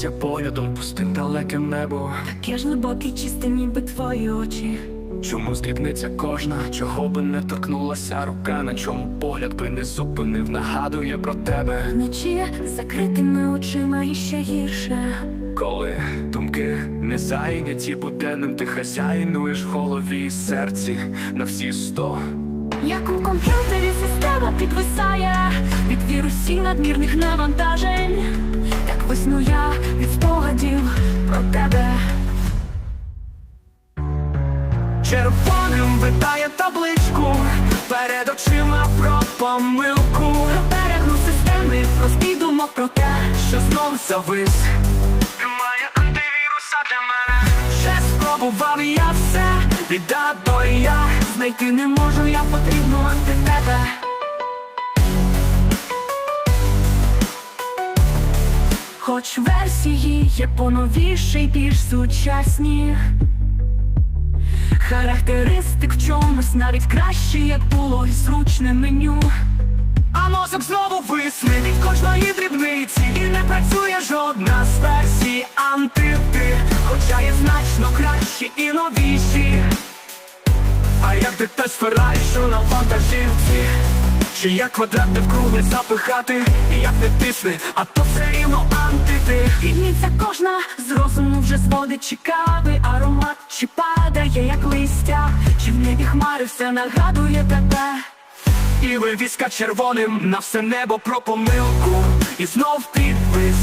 Торкнувся поглядом, пустим далеке небо. Таке ж глибоке, чисте, ніби твої очі. Чому здрібниться кожна, чого би не торкнулася рука, на чому погляд би не зупинив, нагадує про тебе, Вночі закритими очима і ще гірше. коли думки не зайняті буденним, ти хазяйнуєш в голові і серці на всі сто. Як у комп'ютері система підвисає від вірусів надмірних навантажень. Так висну я від спогадів про тебе. Червоним витає табличку перед очима про помилку. Перегруз системи, розбій думок про те, що знов завис Немає антивіруса для мене Ще спробував я все Від А до Я знайти не можу, я потрібно ante тебе. Хоч версії є поновіші, більш сучасні. Характеристик в чомусь навіть краще, як було і зручне меню. А мозок знову висне від кожної дрібниці І не працює жодна з версій антити Хоча є значно кращі і новіші А як ти теж феррарі, що на вантажівці Чи як квадрати в круги запихати? І як не тисни, а то все рівно антити Підніться кожна з розуму вже зводить чекавий аромат, чи падає, як листя, чи в небі хмари все нагадує тебе. І вивіска червоним на все небо про помилку. І знов підпис,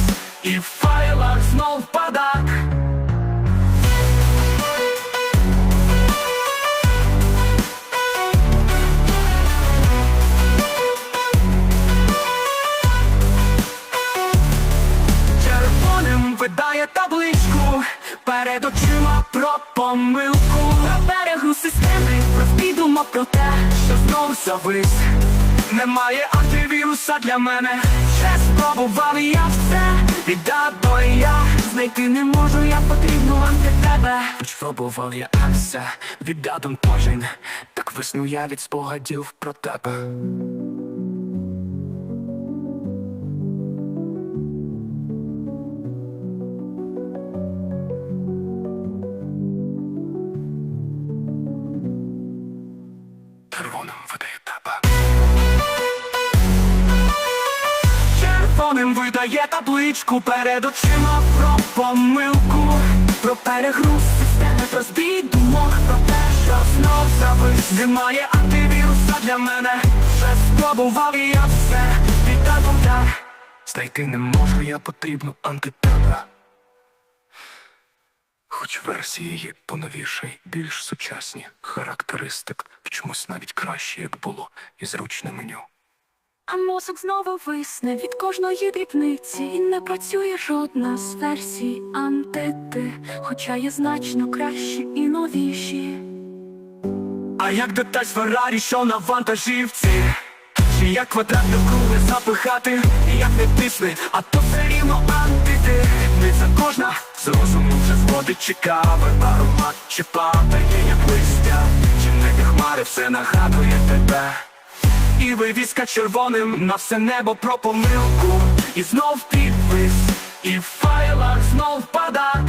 і в файлах знов падак табличку перед очима про помилку. Берегу системи, розбій думок про те, що знов завис. Немає антивіруса для мене. Ще спробував я все Від А до Я. Знайти не можу, я потрібно ante тебе. Спробував я все від А до кожен. Так висну я від спогадів про тебе Червоним видає табличку перед очима про помилку Про перегруз системи, про збій думок, про те, що знов завис. Немає антивіруса для мене. Вже спробував і я все. Від А до Знайти не можу, я потрібно антитеба Хоч версії є поновіші, більш сучасні Характеристик в чомусь навіть краще, як було, і зручне меню А мозок знову висне від кожної дрібниці. І не працює жодна з версій антити, хоча є значно кращі і новіші. А як деталь з Феррарі, що на вантажівці? Чи як квадрати в круги запихати? І як не тисни, а то все рівно антити. Не за кожна з розуму вже зводить чекавий аромат Чи падає, як листя? Чи не хмари все нагадує тебе І вивіска червоним на все небо про помилку. І знов підпис, і в файлах знов падак